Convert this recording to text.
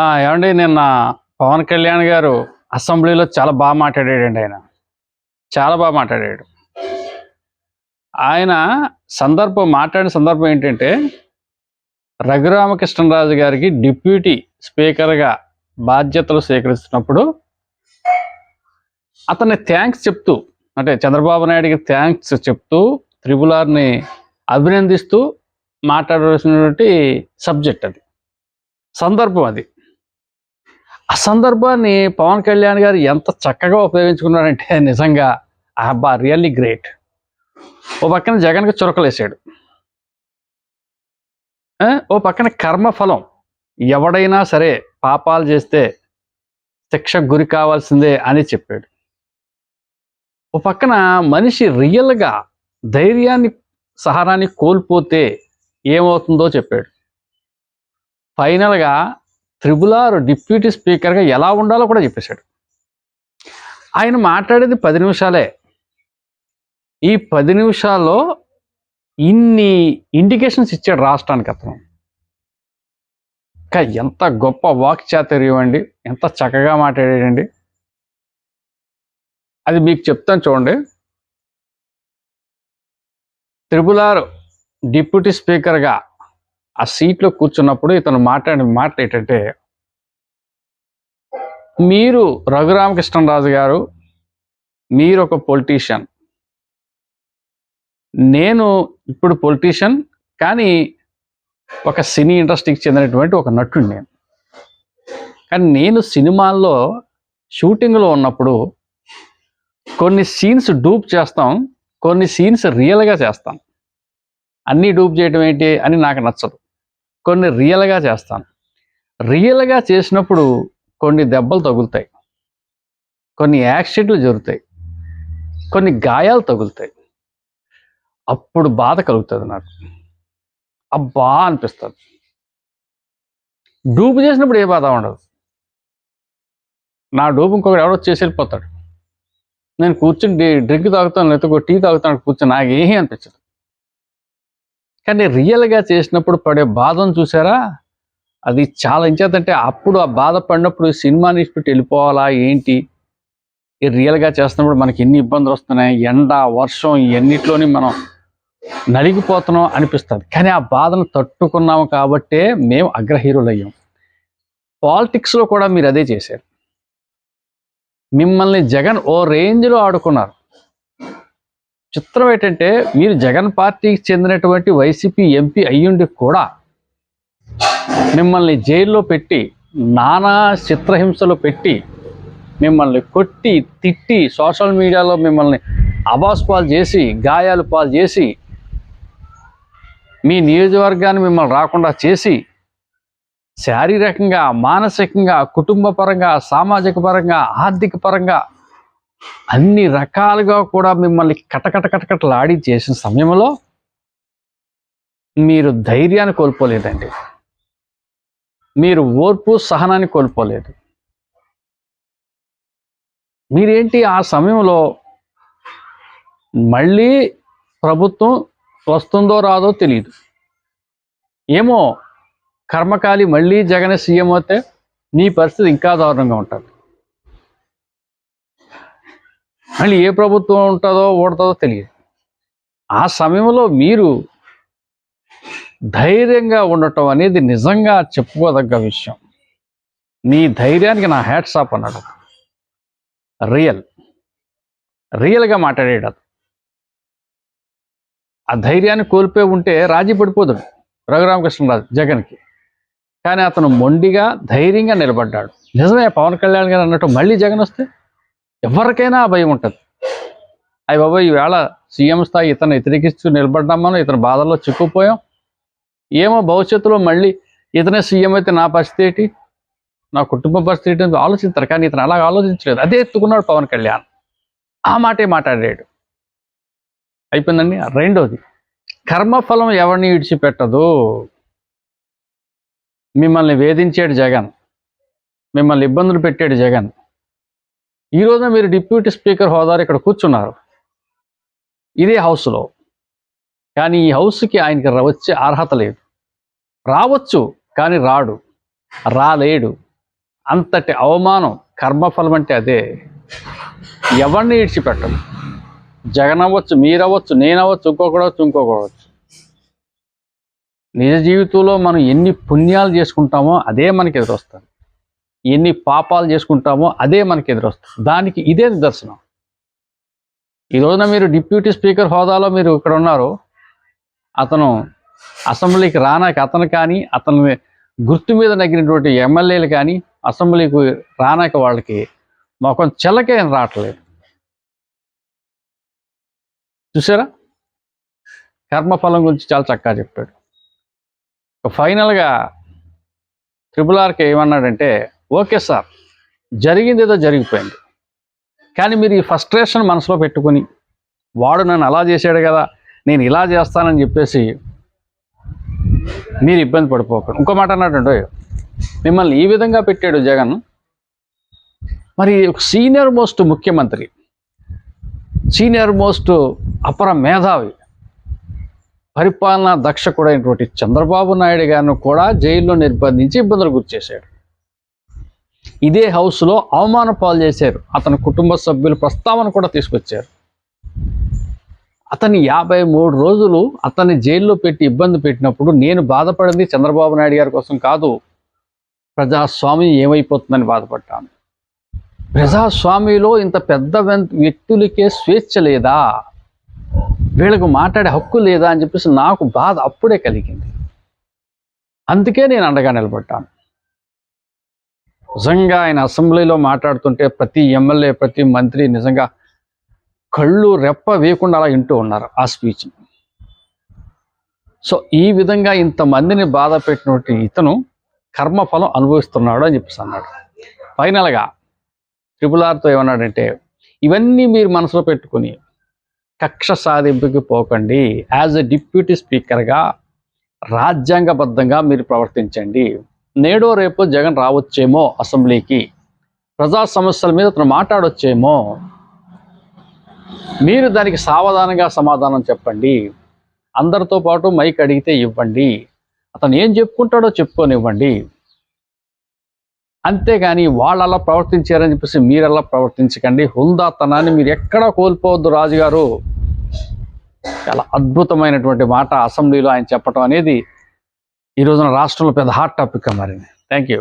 ఏమండి నిన్న పవన్ కళ్యాణ్ గారు అసెంబ్లీలో చాలా బాగా మాట్లాడాడండి ఆయన. చాలా బాగా మాట్లాడాడు. ఆయన సందర్భం మాట్లాడిన సందర్భం ఏంటంటే రఘురామకృష్ణరాజు గారికి డిప్యూటీ స్పీకర్గా బాధ్యతలు స్వీకరిస్తున్నప్పుడు అతన్ని థ్యాంక్స్ చెప్తూ అంటే చంద్రబాబు నాయుడికి థ్యాంక్స్ చెప్తూ త్రిపులార్ని అభినందిస్తూ మాట్లాడవలసినటువంటి సబ్జెక్ట్ అది. సందర్భం అది. ఆ సందర్భాన్ని పవన్ కళ్యాణ్ గారు ఎంత చక్కగా ఉపయోగించుకున్నారంటే నిజంగా అబ్బా రియల్లీ గ్రేట్. ఓ పక్కన జగన్కి చురకలేసాడు ఓ పక్కన కర్మఫలం. ఎవడైనా సరే పాపాలు చేస్తే శిక్షకు గురి కావాల్సిందే అని చెప్పాడు. ఓ పక్కన మనిషి రియల్గా ధైర్యాన్ని సహనాన్ని కోల్పోతే ఏమవుతుందో చెప్పాడు. ఫైనల్గా త్రిబులార్ డిప్యూటీ స్పీకర్గా ఎలా ఉండాలో కూడా చెప్పేశాడు. ఆయన మాట్లాడేది పది నిమిషాలే. ఈ పది నిమిషాల్లో ఇన్ని ఇండికేషన్స్ ఇచ్చాడు రాష్ట్రానికి అతను. ఇంకా ఎంత గొప్ప వాక్ చాతుర్యం అండి. ఎంత చక్కగా మాట్లాడాడండి. అది మీకు చెప్తాను చూడండి. త్రిబులార్ డిప్యూటీ స్పీకర్గా ఆ సీట్లో కూర్చున్నప్పుడు ఇతను మాట్లాడిన మాట ఏంటంటే మీరు రఘురామకృష్ణరాజు గారు మీరు ఒక పొలిటీషియన్. నేను ఇప్పుడు పొలిటీషియన్ కానీ ఒక సినీ ఇండస్ట్రీకి చెందినటువంటి ఒక నటుడు నేను. కానీ నేను సినిమాల్లో షూటింగ్లో ఉన్నప్పుడు కొన్ని సీన్స్ డూప్ చేస్తాం కొన్ని సీన్స్ రియల్గా చేస్తాం. అన్నీ డూప్ చేయడం ఏంటి అని నాకు నచ్చదు. కొన్ని రియల్గా చేస్తాను. రియల్గా చేసినప్పుడు కొన్ని దెబ్బలు తగులుతాయి. కొన్ని యాక్సిడెంట్లు జరుగుతాయి. కొన్ని గాయాలు తగులుతాయి. అప్పుడు బాధ కలుగుతుంది నాకు. అబ్బా అనిపిస్తుంది. డూపు చేసినప్పుడు ఏ బాధ ఉండదు. నా డూపు ఇంకొకటి ఎవడో చేసి వెళ్ళిపోతాడు. నేను కూర్చుని డ్రింక్ తాగుతాను లేకపోతే టీ తాగుతాను కూర్చొని నాకు ఏమీ అనిపించదు. కానీ రియల్గా చేసినప్పుడు పడే బాధను చూసారా? అది చాలా ఇంచేతంటే అప్పుడు ఆ బాధ పడినప్పుడు సినిమాని ఇచ్చిపెట్టి వెళ్ళిపోవాలా ఏంటి? ఈ రియల్గా చేస్తున్నప్పుడు మనకి ఎన్ని ఇబ్బందులు వస్తున్నాయి ఎండ వర్షం ఇవన్నిట్లోని మనం నలిగిపోతున్నాం అనిపిస్తుంది. కానీ ఆ బాధను తట్టుకున్నాము కాబట్టే మేము అగ్రహీరులు అయ్యాం పాలిటిక్స్లో కూడా మీరు అదే చేశారు. మిమ్మల్ని జగన్ ఓ రేంజ్లో ఆడుకున్నారు. చిత్రం ఏంటంటే మీరు జగన్ పార్టీకి చెందినటువంటి వైసీపీ ఎంపీ అయ్యుండి కూడా మిమ్మల్ని జైల్లో పెట్టి నానా చిత్రహింసలు పెట్టి మిమ్మల్ని కొట్టి తిట్టి సోషల్ మీడియాలో మిమ్మల్ని అబాస్ పాలు చేసి గాయాలు పాలు చేసి మీ నియోజకవర్గాన్ని మిమ్మల్ని రాకుండా చేసి శారీరకంగా మానసికంగా కుటుంబ పరంగా సామాజిక పరంగా ఆర్థిక పరంగా అన్ని రకాలుగా కూడా మిమ్మల్ని కటకట కటకటలాడి చేసిన సమయంలో మీరు ధైర్యాన్ని కోల్పోలేదండి. మీరు ఓర్పు సహనాన్ని కోల్పోలేదు. మీరేంటి ఆ సమయంలో మళ్ళీ ప్రభుత్వం వస్తుందో రాదో తెలియదు ఏమో కర్మకాలి మళ్ళీ జగన్ సీఎం అయితే నీ పరిస్థితి ఇంకా దారుణంగా ఉంటుంది. మళ్ళీ ఏ ప్రభుత్వం ఉంటుందో ఓడుతుందో తెలియదు. ఆ సమయంలో మీరు ధైర్యంగా ఉండటం అనేది నిజంగా చెప్పుకోదగ్గ విషయం. మీ ధైర్యానికి నా హ్యాట్స్ ఆఫ్ అన్నాడు. రియల్. రియల్గా మాట్లాడాడు ఆ ధైర్యాన్ని కోల్పోయి ఉంటే రాజీ పడిపోతాడు రఘురామకృష్ణరాజు జగన్కి. కానీ అతను మొండిగా ధైర్యంగా నిలబడ్డాడు. నిజమే పవన్ కళ్యాణ్ గారు అన్నట్టు మళ్ళీ జగన్ వస్తే ఎవరికైనా ఆ భయం ఉంటుంది. అయ్యి బాబా ఈవేళ సీఎం స్థాయి ఇతను వ్యతిరేకిస్తూ నిలబడ్డాం మనం ఇతని బాధల్లో చిక్కుపోయాం ఏమో భవిష్యత్తులో మళ్ళీ ఇతనే సీఎం అయితే నా పరిస్థితి ఏంటి? నా కుటుంబ పరిస్థితి ఏంటి? ఆలోచిస్తారు కానీ ఇతను అలా ఆలోచించలేదు. అదే ఎత్తుకున్నాడు పవన్ కళ్యాణ్. ఆ మాటే మాట్లాడాడు. అయిపోయిందండి. రెండోది కర్మఫలం ఎవరిని విడిచిపెట్టదు? మిమ్మల్ని వేధించాడు జగన్. మిమ్మల్ని ఇబ్బందులు పెట్టాడు జగన్. ఈ రోజున మీరు డిప్యూటీ స్పీకర్ హోదాలో ఇక్కడ కూర్చున్నారు. ఇదే హౌస్లో. కానీ ఈ హౌస్కి ఆయనకి వచ్చే అర్హత లేదు. రావచ్చు కానీ రాడు. రాలేడు. అంతటి అవమానం కర్మఫలం అంటే అదే. ఎవరిని ఈడ్చిపెట్టదు? జగన్ అవ్వచ్చు మీరవ్వచ్చు నేనవ్వచ్చు ఇంకొకడవచ్చు ఇంకొకడవచ్చు నిజ జీవితంలో మనం ఎన్ని పుణ్యాలు చేసుకుంటామో అదే మనకి ఎదురొస్తుంది. ఎన్ని పాపాలు చేసుకుంటామో అదే మనకి ఎదురొస్తుంది. దానికి ఇదే నిదర్శనం. ఈ రోజున మీరు డిప్యూటీ స్పీకర్ హోదాలో మీరు ఇక్కడ ఉన్నారు. అతను అసెంబ్లీకి రానాక అతను కానీ అతని గుర్తు మీద నగినటువంటి ఎమ్మెల్యేలు కానీ అసెంబ్లీకి రానాక వాళ్ళకి మొఖం చెల్లకేం రావట్లేదు. చూసారా? కర్మఫలం గురించి చాలా చక్కగా చెప్పాడు. ఫైనల్గా ట్రిపుల్ ఆర్కి ఏమన్నాడంటే ఓకే సార్. జరిగింది ఏదో జరిగిపోయింది. కానీ మీరు ఈ ఫస్ట్రేషన్ మనసులో పెట్టుకుని వాడు నన్ను అలా చేశాడు కదా నేను ఇలా చేస్తానని చెప్పేసి మీరు ఇబ్బంది పడిపోకండి ఇంకో మాట అన్నాడంటే మిమ్మల్ని ఈ విధంగా పెట్టాడు జగన్. మరి ఒక సీనియర్ మోస్ట్ ముఖ్యమంత్రి సీనియర్ మోస్ట్ అపర మేధావి పరిపాలనా దక్షకుడైనటువంటి చంద్రబాబు నాయుడు గారిని కూడా జైల్లో నిర్బంధించి ఇబ్బందులు గురిచేశాడు ఇదే హౌస్లో అవమాన పాలు చేశారు. అతని కుటుంబ సభ్యుల ప్రస్తావన కూడా తీసుకొచ్చారు. అతని యాభై మూడు రోజులు అతన్ని జైల్లో పెట్టి ఇబ్బంది పెట్టినప్పుడు నేను బాధపడింది చంద్రబాబు నాయుడు గారి కోసం కాదు. ప్రజాస్వామ్యం ఏమైపోతుందని బాధపడ్డాను. ప్రజాస్వామ్యంలో ఇంత పెద్ద వ్యక్తులకే స్వేచ్ఛ లేదా? వీళ్ళకు మాట్లాడే హక్కు లేదా అని చెప్పేసి నాకు బాధ అప్పుడే కలిగింది. అందుకే నేను అండగా నిలబడ్డాను. నిజంగా ఆయన అసెంబ్లీలో మాట్లాడుతుంటే ప్రతి ఎమ్మెల్యే ప్రతి మంత్రి నిజంగా కళ్ళు రెప్ప వేయకుండా అలా వింటూ ఉన్నారు ఆ స్పీచ్. సో ఈ విధంగా ఇంతమందిని బాధ పెట్టినటువంటి ఇతను కర్మఫలం అనుభవిస్తున్నాడు అని చెప్పేసి అన్నాడు. ఫైనల్గా ట్రిపుల్ ఆర్తో ఏమన్నాడంటే ఇవన్నీ మీరు మనసులో పెట్టుకుని కక్ష సాధింపుకి పోకండి. యాజ్ ఎ డిప్యూటీ స్పీకర్గా రాజ్యాంగబద్ధంగా మీరు ప్రవర్తించండి. నేడో రేపు జగన్ రావచ్చేమో అసెంబ్లీకి? ప్రజా సమస్యల మీద అతను మాట్లాడొచ్చేమో? మీరు దానికి సావధానంగా సమాధానం చెప్పండి. అందరితో పాటు మైక్ అడిగితే ఇవ్వండి. అతను ఏం చెప్పుకుంటాడో చెప్పుకొనివ్వండి. అంతేగాని వాళ్ళు అలా ప్రవర్తించారని చెప్పేసి మీరు అలా ప్రవర్తించకండి. హుందాతనాన్ని మీరు ఎక్కడా కోల్పోవద్దు రాజుగారు. చాలా అద్భుతమైనటువంటి మాట అసెంబ్లీలో ఆయన చెప్పడం అనేది ఈ రోజున రాష్ట్రంలో పెద్ద హాట్ టాపిక్గా మారింది. Thank you